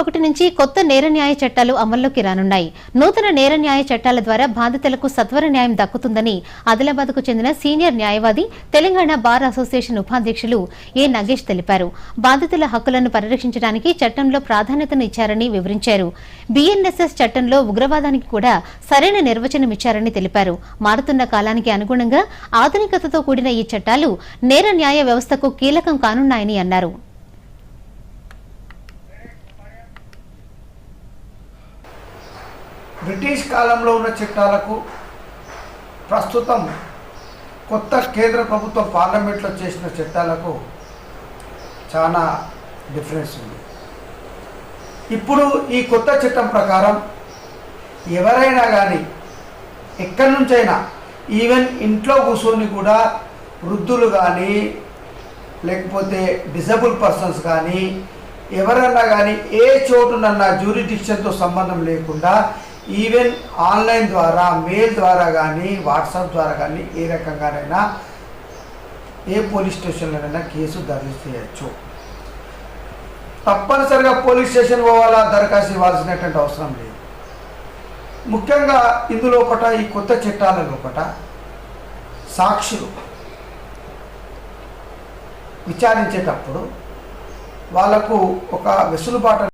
ఒకటి నుంచి కొత్త నేర న్యాయ చట్టాలు అమల్లోకి రానున్నాయి. నూతన నేర న్యాయ చట్టాల ద్వారా బాధితులకు సత్వర న్యాయం దక్కుతుందని ఆదిలాబాద్కు చెందిన సీనియర్ న్యాయవాది తెలంగాణ బార్ అసోసియేషన్ ఉపాధ్యక్షులు ఏ నగేష్ తెలిపారు. బాధితుల హక్కులను పరిరక్షించడానికి చట్టంలో ప్రాధాన్యతను ఇచ్చారని వివరించారు. బీఎన్ఎస్ఎస్ చట్టంలో ఉగ్రవాదానికి కూడా సరైన నిర్వచనం ఇచ్చారని తెలిపారు. మారుతున్న కాలానికి అనుగుణంగా ఆధునికతతో కూడిన ఈ చట్టాలు నేర న్యాయ వ్యవస్థకు కీలకం కానున్నాయని అన్నారు. బ్రిటిష్ కాలంలో ఉన్న చట్టాలకు ప్రస్తుతం కొత్త కేంద్ర ప్రభుత్వం పార్లమెంట్లో చేసిన చట్టాలకు చాలా డిఫరెన్స్ ఉంది. ఇప్పుడు ఈ కొత్త చట్టం ప్రకారం ఎవరైనా కానీ ఎక్కడి నుంచైనా ఈవెన్ ఇంట్లో కూర్చొని కూడా వృద్ధులు కానీ లేకపోతే డిజబుల్ పర్సన్స్ కానీ ఎవరన్నా కానీ ఏ చోటునన్నా జ్యూరిడిక్షన్తో సంబంధం లేకుండా ఈవెన్ ఆన్లైన్ ద్వారా మెయిల్ ద్వారా కానీ వాట్సాప్ ద్వారా కానీ ఏ రకంగానైనా ఏ పోలీస్ స్టేషన్లోనైనా కేసు దర్జు చేయొచ్చు. తప్పనిసరిగా పోలీస్ స్టేషన్ పోవాలా దరఖాస్తు ఇవ్వాల్సినటువంటి అవసరం లేదు. ముఖ్యంగా ఇందులోపట ఈ కొత్త చట్టాల లోపట సాక్షులు విచారించేటప్పుడు వాళ్ళకు ఒక వెసులుబాటు